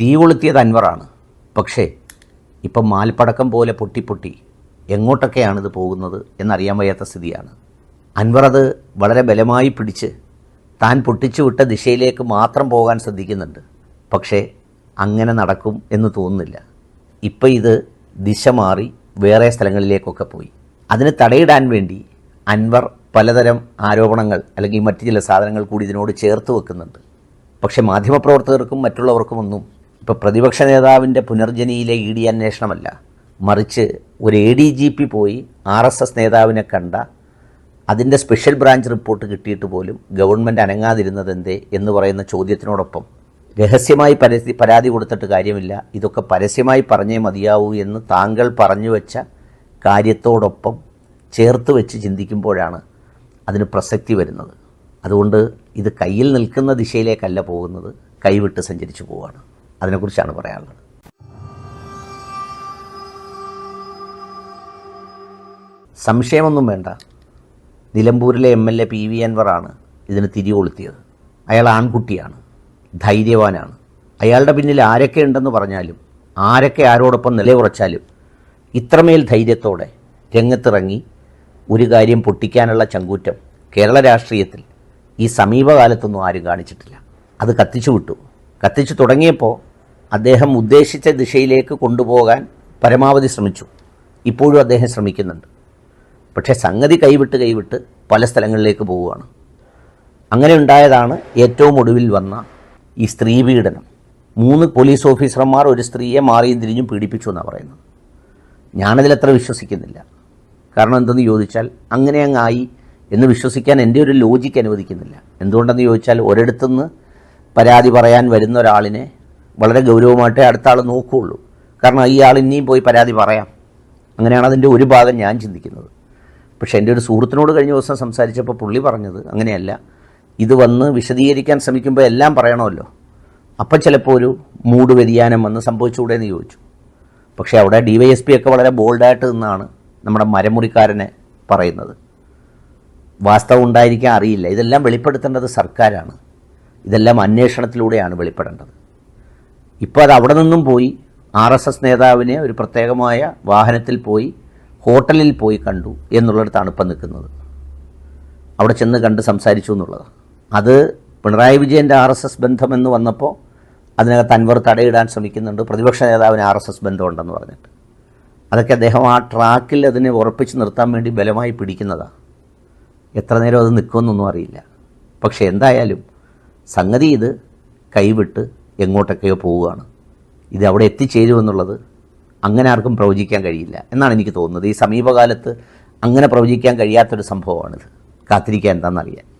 തീ കൊളുത്തിയത് അൻവറാണ്. പക്ഷേ ഇപ്പം മാൽപ്പടക്കം പോലെ പൊട്ടി പൊട്ടി എങ്ങോട്ടൊക്കെയാണ് ഇത് പോകുന്നത് എന്നറിയാൻ വയ്യാത്ത സ്ഥിതിയാണ്. അൻവർ അത് വളരെ ബലമായി പിടിച്ച് താൻ പൊട്ടിച്ചു വിട്ട ദിശയിലേക്ക് മാത്രം പോകാൻ ശ്രദ്ധിക്കുന്നുണ്ട്. പക്ഷേ അങ്ങനെ നടക്കും എന്ന് തോന്നുന്നില്ല. ഇപ്പം ഇത് ദിശ മാറി വേറെ സ്ഥലങ്ങളിലേക്കൊക്കെ പോയി. അതിന് തടയിടാൻ വേണ്ടി അൻവർ പലതരം ആരോപണങ്ങൾ അല്ലെങ്കിൽ മറ്റു ചില സാധനങ്ങൾ കൂടി ഇതിനോട് ചേർത്ത് വെക്കുന്നുണ്ട്. പക്ഷേ മാധ്യമപ്രവർത്തകർക്കും മറ്റുള്ളവർക്കുമൊന്നും ഇപ്പോൾ പ്രതിപക്ഷ നേതാവിന്റെ പുനർജനിയിലെ ഇ ഡി അന്വേഷണമല്ല. മറിച്ച് ഒരു എ ഡി ജി പി പോയി ആർ എസ് എസ് നേതാവിനെ കണ്ട അതിന്റെ സ്പെഷ്യൽ ബ്രാഞ്ച് റിപ്പോർട്ട് കിട്ടിയിട്ട് പോലും ഗവൺമെന്റ് അനങ്ങാതിരുന്നത് എന്തേ എന്ന് പറയുന്ന ചോദ്യത്തിനോടൊപ്പം രഹസ്യമായി പരസ്യ പരാതി കൊടുത്തിട്ട് കാര്യമില്ല. ഇതൊക്കെ പരസ്യമായി പറഞ്ഞേ മതിയാവൂ എന്ന് താങ്കൾ പറഞ്ഞു വെച്ച കാര്യത്തോടൊപ്പം ചേർത്ത് വെച്ച് ചിന്തിക്കുമ്പോഴാണ് അതിന് പ്രസക്തി വരുന്നത്. അതുകൊണ്ട് ഇത് കയ്യിൽ നിൽക്കുന്ന ദിശയിലേക്കല്ല പോകുന്നത്. കൈവിട്ട് സഞ്ചരിച്ചു പോവുകയാണ് അതിനെക്കുറിച്ചാണ് പറയാനുള്ളത്. സംശയമൊന്നും വേണ്ട. നിലമ്പൂരിലെ M L A P V അൻവറാണ് ഇതിന് തിരികൊളുത്തിയത്. അയാൾ ആൺകുട്ടിയാണ് ധൈര്യവാനാണ്. അയാളുടെ പിന്നിൽ ആരൊക്കെ ഉണ്ടെന്ന് പറഞ്ഞാലും ആരൊക്കെ ആരോടൊപ്പം നിലയുറച്ചാലും ഇത്രമേൽ ധൈര്യത്തോടെ രംഗത്തിറങ്ങി ഒരു കാര്യം പൊട്ടിക്കാനുള്ള ചങ്കൂറ്റം കേരള രാഷ്ട്രീയത്തിൽ ഈ സമീപകാലത്തൊന്നും ആരും കാണിച്ചിട്ടില്ല. അത് കത്തിച്ചു വിട്ടു. കത്തിച്ചു തുടങ്ങിയപ്പോൾ അദ്ദേഹം ഉദ്ദേശിച്ച ദിശയിലേക്ക് കൊണ്ടുപോകാൻ പരമാവധി ശ്രമിച്ചു. ഇപ്പോഴും അദ്ദേഹം ശ്രമിക്കുന്നുണ്ട്. പക്ഷേ സംഗതി കൈവിട്ട് കൈവിട്ട് പല സ്ഥലങ്ങളിലേക്ക് പോവുകയാണ്. അങ്ങനെ ഉണ്ടായതാണ് ഏറ്റവും ഒടുവിൽ വന്ന ഈ സ്ത്രീ പീഡനം. മൂന്ന് പോലീസ് ഓഫീസർമാർ ഒരു സ്ത്രീയെ മാറിയും തിരിഞ്ഞും പീഡിപ്പിച്ചു എന്നാണ് പറയുന്നത്. ഞാനതിലത്ര വിശ്വസിക്കുന്നില്ല. കാരണം എന്തെന്ന് ചോദിച്ചാൽ അങ്ങനെ അങ്ങായി എന്ന് വിശ്വസിക്കാൻ എന്റെ ഒരു ലോജിക്ക് അനുവദിക്കുന്നില്ല. എന്തുകൊണ്ടെന്ന് ചോദിച്ചാൽ ഒരിടത്തുനിന്ന് പരാതി പറയാൻ വരുന്ന ഒരാളിനെ വളരെ ഗൗരവമായിട്ടേ അടുത്ത ആൾ നോക്കുകയുള്ളൂ കാരണം ഈ ആൾ ഇനിയും പോയി പരാതി പറയാം. അങ്ങനെയാണ് അതിന്റെ ഒരു ഭാഗം ഞാൻ ചിന്തിക്കുന്നത്. പക്ഷേ എന്റെ ഒരു സുഹൃത്തിനോട് കഴിഞ്ഞ ദിവസം സംസാരിച്ചപ്പോൾ പുള്ളി പറഞ്ഞത് അങ്ങനെയല്ല. ഇത് വന്ന് വിശദീകരിക്കാൻ ശ്രമിക്കുമ്പോൾ എല്ലാം പറയണമല്ലോ. അപ്പം ചിലപ്പോൾ ഒരു മൂഡ് വ്യതിയാനം വന്ന് സംഭവിച്ചുകൂടെ എന്ന് ചോദിച്ചു. പക്ഷേ അവിടെ ഡി വൈ എസ് പി ഒക്കെ വളരെ ബോൾഡായിട്ട് നിന്നാണ് നമ്മുടെ മരമുറിക്കാരനെ പറയുന്നത്. വാസ്തവം ഉണ്ടായിരിക്കാൻ അറിയില്ല. ഇതെല്ലാം വെളിപ്പെടുത്തേണ്ടത് സർക്കാരാണ്. ഇതെല്ലാം അന്വേഷണത്തിലൂടെയാണ് വെളിപ്പെടേണ്ടത്. ഇപ്പോൾ അത് അവിടെ നിന്നും പോയി ആർ എസ് എസ് നേതാവിനെ ഒരു പ്രത്യേകമായ വാഹനത്തിൽ പോയി ഹോട്ടലിൽ പോയി കണ്ടു എന്നുള്ളൊരു ഇപ്പം നിൽക്കുന്നത്. അവിടെ ചെന്ന് കണ്ട് സംസാരിച്ചു എന്നുള്ളത് അത് പിണറായി വിജയന്റെ ആർ എസ് എസ് ബന്ധമെന്ന് വന്നപ്പോൾ അതിനകത്ത് അൻവർ തടയിടാൻ ശ്രമിക്കുന്നുണ്ട്. പ്രതിപക്ഷ നേതാവിന് ആർ എസ് എസ് ബന്ധമുണ്ടെന്ന് പറഞ്ഞിട്ട്. അതൊക്കെ അദ്ദേഹം ആ ട്രാക്കിൽ അതിനെ ഉറപ്പിച്ച് നിർത്താൻ വേണ്ടി ബലമായി പിടിക്കുന്നതാണ് എത്ര നേരം അത് നിൽക്കുമെന്നൊന്നും അറിയില്ല. പക്ഷേ എന്തായാലും സംഗതി ഇത് കൈവിട്ട് എങ്ങോട്ടൊക്കെയോ പോവുകയാണ്. ഇത് അവിടെ എത്തിച്ചേരുമെന്നുള്ളത് അങ്ങനെ ആർക്കും പ്രവചിക്കാൻ കഴിയില്ല എന്നാണ് എനിക്ക് തോന്നുന്നത്. ഈ സമീപകാലത്ത് അങ്ങനെ പ്രവചിക്കാൻ കഴിയാത്തൊരു സംഭവമാണിത്. കാത്തിരിക്കാൻ എന്താണെന്നറിയാൻ.